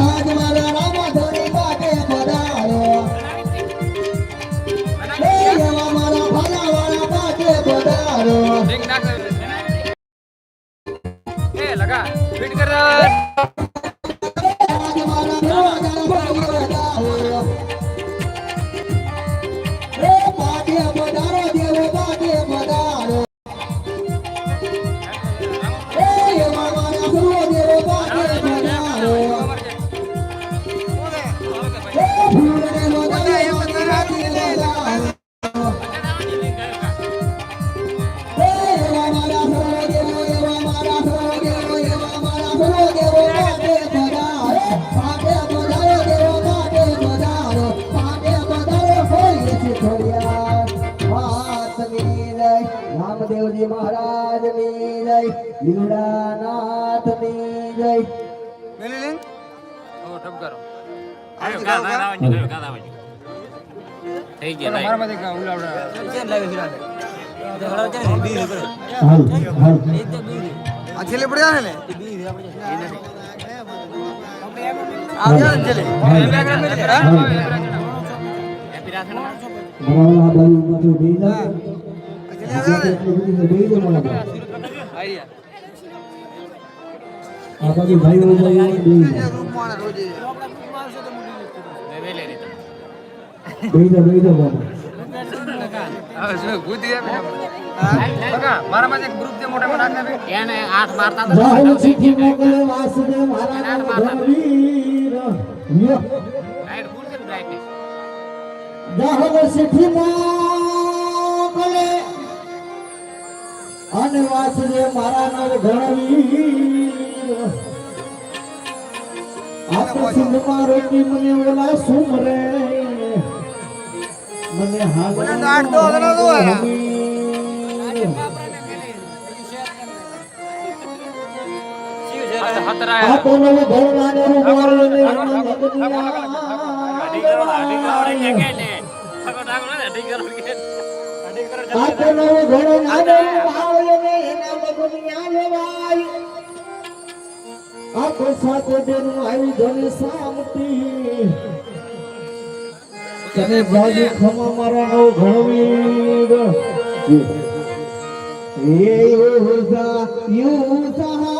હાજ લીલાનાથની જય ઓ ઠપકારો થઈ ગયા મારા માંથી કા ઉલાવડા આ છેલ્લે પડ્યા ને? આવ્યા ને છેલ્લે. રૂપમાં રોજે હવે જો બુદ્ધિ આપે લગા મારા માંથી એક ગ્રુપ જે છે મોટા નાખે એને આઠ મારતા તો રાહુલ ચિઠ્ઠી મોકલે વાસુદેવ મહારાજ ધનવીર યો લાઈટ ફૂલ છે બ્રાઇટનેસ રાહુલ ચિઠ્ઠી અને વાસુદેવ મહારાજ ધનવીર આપ સિંધમાં રોકી મને ઓલા સુમરે મને હાલ મને તો આઠ દો હજાર દો હે. હતરાયા આપો નવો ભરવાને રૂમાલને નગનિયા આપો નવો ઘોડો નાનો બાવળને એના લગનિયા લેવાય આપો સાતો દેનું આવ્યું ધન તને બાજુ ખમા મારા નવ ઘણવીર એ યુઝા રે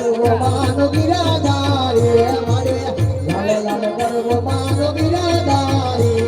મને આવો મારી લાલ લાલ ગરવો માનો બિરાદારી બિરાદારી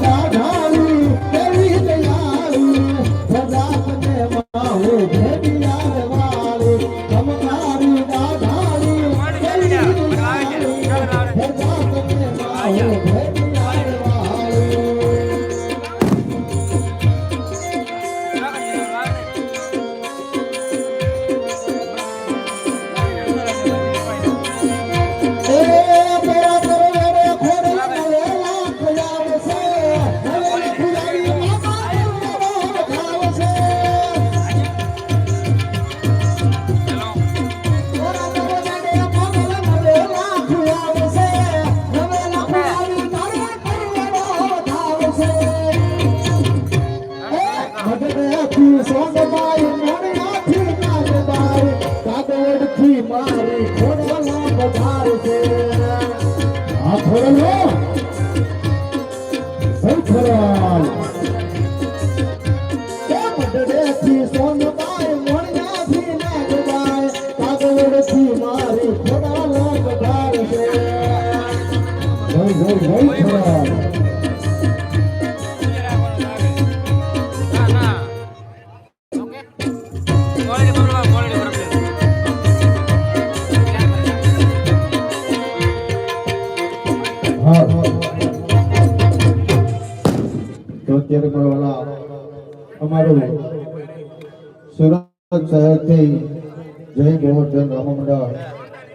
Não આ અમારું સુરત શહેરથી જય ગોવર્ધન રામ મંડળ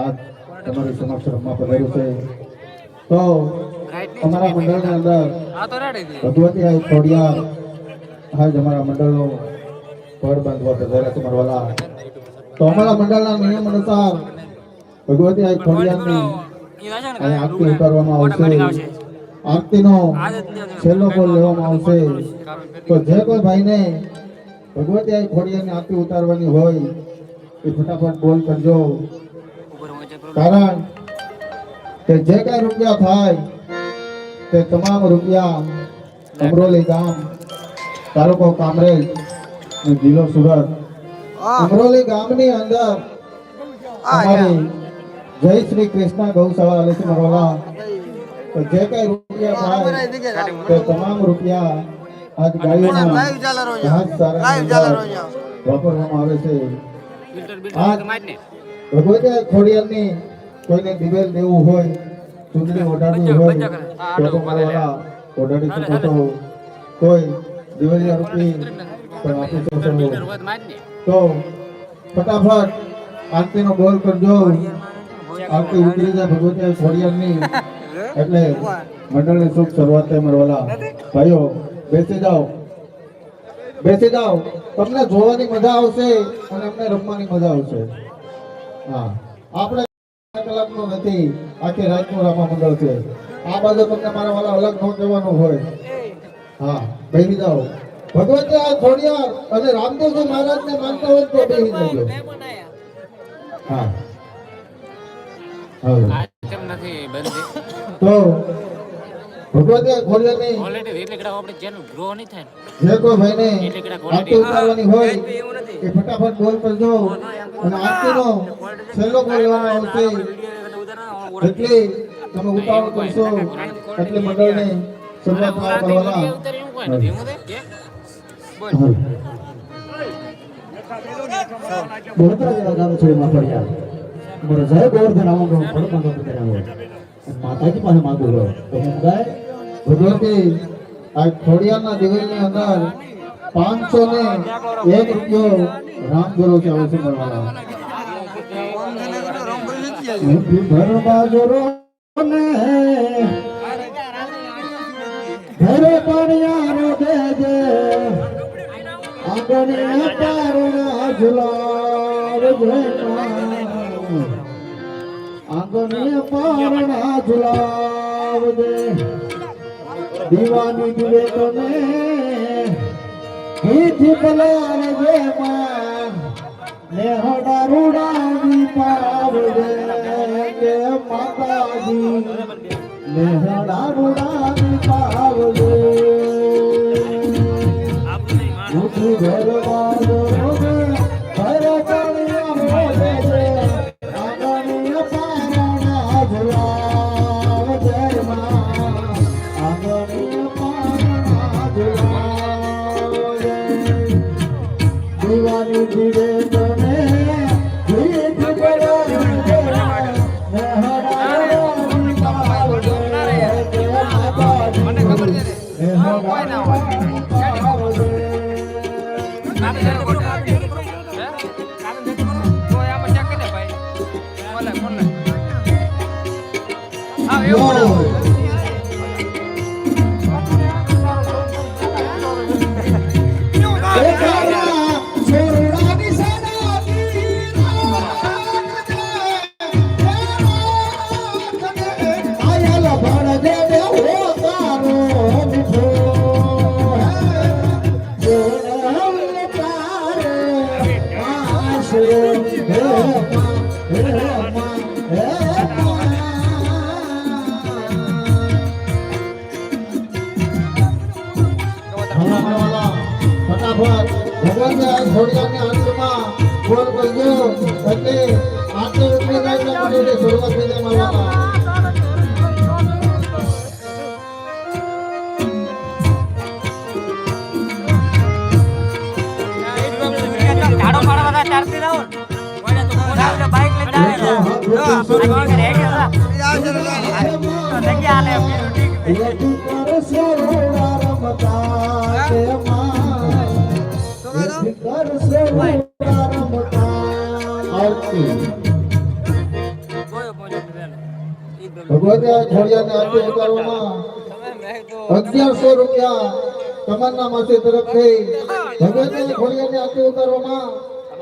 આ તમારી સમક્ષ રમવા પધાર્યું છે. તો અમારા મંડળની અંદર ભગવતી આઈ ખોડિયા આજ અમારા મંડળનો પડ બાંધવા પધાર્યા છે મારવાલા. તો અમારા મંડળના નિયમ અનુસાર ભગવતી આઈ ખોડિયાની અહીં આરતી ઉતારવામાં આવશે. આરતીનો છેલ્લો બોલ લેવામાં આવશે. તો જે કોઈ ભાઈને ભગવતી આઈ ખોડિયાની આરતી ઉતારવાની હોય એ ફટાફટ બોલ કરજો. કારણ કે જે કઈ રૂપિયા થાય તે તમામ રૂપિયા અમરોલી ગામ તાલુકો કામરેજ જિલ્લો સુરત. અમરોલી ગામની અંદર અમારી જય શ્રી કૃષ્ણ ગૌશાળા મરવાલા તો જે કઈ રૂપિયા થાય તે તમામ રૂપિયા આજ ગાયોના લાઈવ ચાલે રોજ ઘાસ રોજ વાપરવામાં આવે છે. માજ ખોડિયારની કોઈને દિવેલ દેવું હોય ચૂંટણી ઓઢાડવી હોય તો તમારા ઓઢાડી શકો છો કોઈ દિવેલિયા રૂપી પણ આપી શકો તો ફટાફટ આરતીનો બોલ કરજો. આરતી ઉતરી જાય ભગવતી ખોડિયારની એટલે મંડળની શુભ શરૂઆત મારવાલા ભાઈઓ બેસી જાઓ. બેસી જાઓ. તમને જોવાની મજા આવશે અને અમને રમવાની મજા આવશે. હા. આપણે કલાકનો નથી આખી રાતનું રામા મંડળ છે. આ બાજુ તમને મારા વાલા અલગ ન કહેવાનું હોય. હા. બેસી જાઓ. ભગવતે આ ખોડિયાર અને રામદેવજી મહારાજને માનતા હોય તો બેસી જજો. હા. કેમ નથી બંધ તો ભગવતે ખોડિયારની ઓલરેડી એટલે કડા આપણે ચેનલ ગ્રો નહીં થાય. જે કોઈ ભાઈને એટલે કદાચ આરતી ઉતારવાની હોય એ ફટાફટ બોલ કરજો અને આરતીનો છેલ્લો કોલ લેવાનો આવશે. એટલે તમે ઉતાવળ કરશો એટલે મંડળને નથી. એમ છે? બળતરા જેવા ગામ છે એમાં ફર્યા. અમારો જય ગોવર્ધન આવો ગામ ફળમાં ગામ કરાવો માતાજી પાસે માંગુ રહ્યો. તો હું ગાય ભગવતી, આ ખોડિયારના દિવાળીની અંદર પાંચસો ને એક રૂપિયો રામ ગુરુ કે અવશ્ય મળવાના. ભરવા ને ઘરે પાણિયારો દેજે આંગણીયા તારણા ઝુલાવ આંગણીયા પારણા ઝુલાવ દે દીવાની દિવે તને ગીત બલાર જે માં. ને હડા રૂડાવી પાવડે કે માતાજી. ને હડા રૂડાવી પાવડે ફટાફટ ભગવતે અગિયારસો રૂપિયા તમારના માસી તરફથી ભગવતે ખોડિયાને આરતી ઉતારવામાં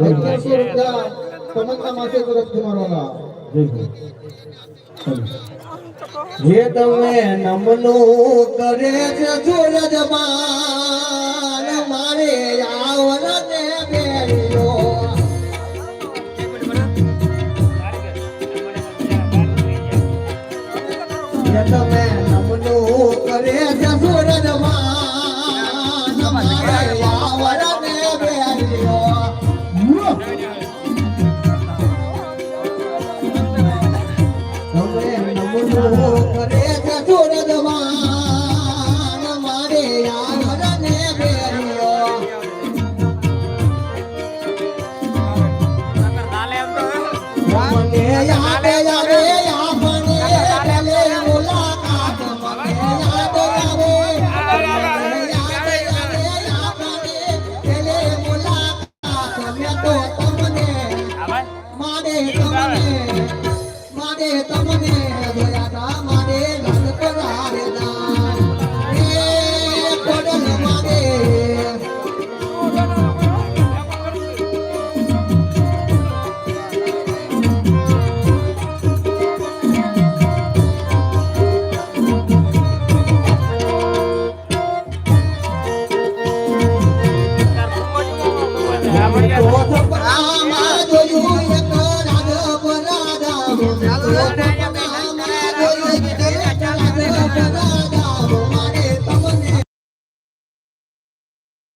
અગિયારસો રૂપિયા તમારના માસી તરફથી મારવાના. જે તમે નમનું કરે છે સૂરજમાન મારે આવરને મને યાદ